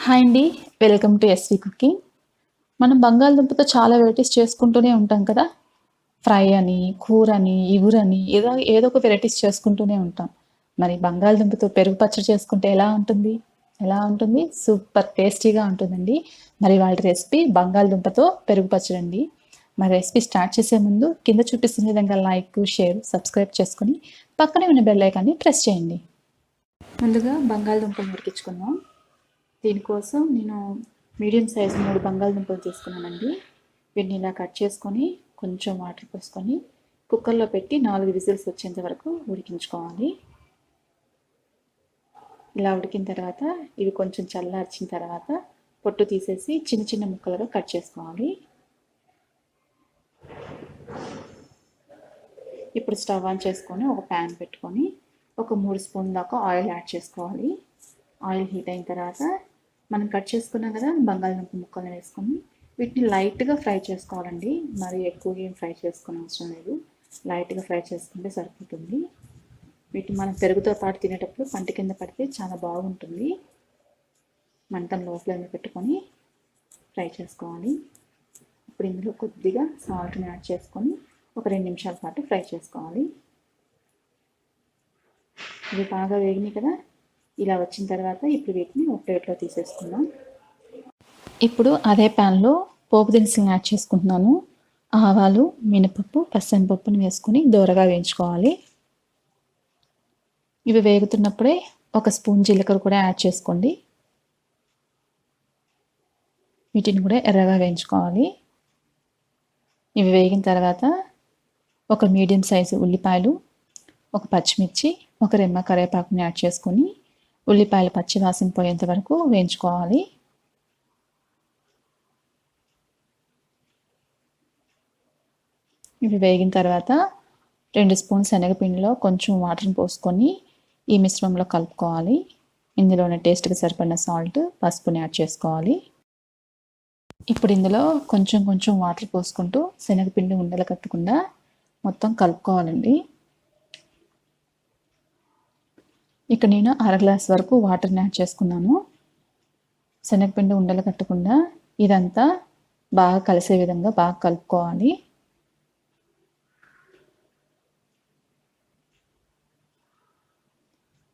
Hi అండి. Welcome to SV cooking. మనం బంగాళదుంపతో చాలా వెరైటీస్ చేసుకుంటూనే ఉంటాం కదా? ఫ్రై అని కూర అని ఇగురని ఏదో ఏదో ఒక వెరైటీస్ చేసుకుంటూనే ఉంటాం. మరి బంగాళదుంపతో పెరుగు పచ్చడి చేసుకుంటే ఎలా ఉంటుంది? ఎలా ఉంటుంది? సూపర్ టేస్టీగా ఉంటుందండి. మరి వాళ్ళ రెసిపీ బంగాళదుంపతో పెరుగు పచ్చడి అండి. మరి రెసిపీ స్టార్ట్ చేసే ముందు కింద చూపిస్తున్న విధంగా లైక్ షేర్ సబ్స్క్రైబ్ చేసుకుని పక్కనే ఉన్న బెల్ ఐకాన్ని ప్రెస్ చేయండి. ముందుగా బంగాళదుంపలు ఉడికించుకుందాం. దీనికోసం నేను మీడియం సైజ్ మూడు బంగాళదుంపలు తీసుకున్నానండి. వీటిని ఇలా కట్ చేసుకొని కొంచెం వాటర్ పోసుకొని కుక్కర్లో పెట్టి నాలుగు విజిల్స్ వచ్చేంత వరకు ఉడికించుకోవాలి. ఇలా ఉడికిన తర్వాత ఇవి కొంచెం చల్లార్చిన తర్వాత పొట్టు తీసేసి చిన్న చిన్న ముక్కలుగా కట్ చేసుకోవాలి. ఇప్పుడు స్టవ్ ఆన్ చేసుకొని ఒక ప్యాన్ పెట్టుకొని ఒక మూడు స్పూన్ దాకా ఆయిల్ యాడ్ చేసుకోవాలి. ఆయిల్ హీట్ అయిన తర్వాత మనం కట్ చేసుకున్నాం కదా బంగాళదుంప ముక్కలు వేసుకొని వీటిని లైట్గా ఫ్రై చేసుకోవాలండి. మరి ఎక్కువ ఏం ఫ్రై చేసుకునే అవసరం లేదు. లైట్గా ఫ్రై చేసుకుంటే సరిపోతుంది. వీటిని మనం పెరుగుతో పాటు తినేటప్పుడు పంట కింద పడితే చాలా బాగుంటుంది. మంటను లో ఫ్లేమ్లో పెట్టుకొని ఫ్రై చేసుకోవాలి. ఇప్పుడు ఇందులో కొద్దిగా సాల్ట్ని యాడ్ చేసుకొని ఒక రెండు నిమిషాల పాటు ఫ్రై చేసుకోవాలి. ఇవి బాగా వేగినాయి కదా ఇలా వచ్చిన తర్వాత ఇప్పుడు వీటిని ఒక ప్లేట్లో తీసేసుకుందాం. ఇప్పుడు అదే ప్యాన్లో పోపు దినుసులను యాడ్ చేసుకుంటున్నాను. ఆవాలు మినపప్పు పసనపప్పుని వేసుకొని దూరగా వేయించుకోవాలి. ఇవి వేగుతున్నప్పుడే ఒక స్పూన్ జీలకర్ర కూడా యాడ్ చేసుకోండి. వీటిని కూడా ఎర్రగా వేయించుకోవాలి. ఇవి వేగిన తర్వాత ఒక మీడియం సైజు ఉల్లిపాయలు ఒక పచ్చిమిర్చి ఒక రెమ్మ కరివేపాకుని యాడ్ చేసుకొని ఉల్లిపాయలు పచ్చివాసం పోయేంత వరకు వేయించుకోవాలి. ఇవి వేగిన తర్వాత రెండు స్పూన్ శనగపిండిలో కొంచెం వాటర్ని పోసుకొని ఈ మిశ్రమంలో కలుపుకోవాలి. ఇందులోనే టేస్ట్కి సరిపడిన సాల్ట్ పసుపుని యాడ్ చేసుకోవాలి. ఇప్పుడు ఇందులో కొంచెం కొంచెం వాటర్ పోసుకుంటూ శనగపిండి ఉండలు కట్టకుండా మొత్తం కలుపుకోవాలండి. ఇక్కడ నేను అర గ్లాస్ వరకు వాటర్ని యాడ్ చేసుకున్నాను. శనగపిండి ఉండలు కట్టకుండా ఇదంతా బాగా కలిసే విధంగా బాగా కలుపుకోవాలి.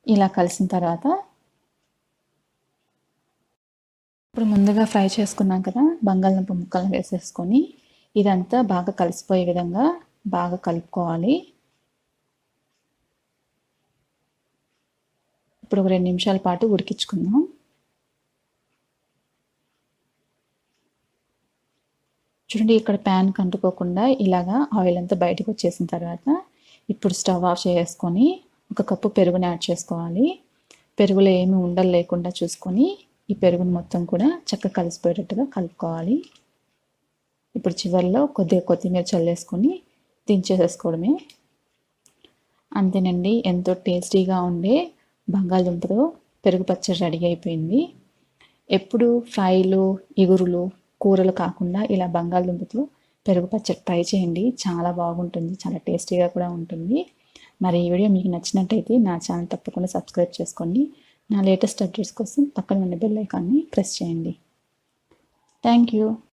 ఇలా కలిసిన తర్వాత ఇప్పుడు ముందుగా ఫ్రై చేసుకున్నాం కదా బంగాళదుంప ముక్కలను వేసేసుకొని ఇదంతా బాగా కలిసిపోయే విధంగా బాగా కలుపుకోవాలి. ఇప్పుడు ఒక రెండు నిమిషాల పాటు ఉడికించుకుందాం. చూడండి ఇక్కడ ప్యాన్ కంటుకోకుండా ఇలాగా ఆయిల్ అంతా బయటకు వచ్చేసిన తర్వాత ఇప్పుడు స్టవ్ ఆఫ్ చేసుకొని ఒక కప్పు పెరుగుని యాడ్ చేసుకోవాలి. పెరుగులో ఏమి ఉండలు లేకుండా చూసుకొని ఈ పెరుగుని మొత్తం కూడా చక్కగా కలిసిపోయేటట్టుగా కలుపుకోవాలి. ఇప్పుడు చివరిలో కొద్దిగా కొత్తిమీర చల్లేసుకొని దించేసేసుకోవడమే. అంతేనండి ఎంతో టేస్టీగా ఉండే బంగాళదుంపతో పెరుగు పచ్చడి రెడీ అయిపోయింది. ఎప్పుడు ఫ్రైలు ఇగురులు కూరలు కాకుండా ఇలా బంగాళదుంపతో పెరుగు పచ్చడి ట్రై చేయండి. చాలా బాగుంటుంది చాలా టేస్టీగా కూడా ఉంటుంది. మరి ఈ వీడియో మీకు నచ్చినట్టయితే నా ఛానల్ తప్పకుండా సబ్స్క్రైబ్ చేసుకోండి. నా లేటెస్ట్ అప్డేట్స్ కోసం పక్కన ఉన్న బెల్ ఐకాన్ని ప్రెస్ చేయండి. Thank you.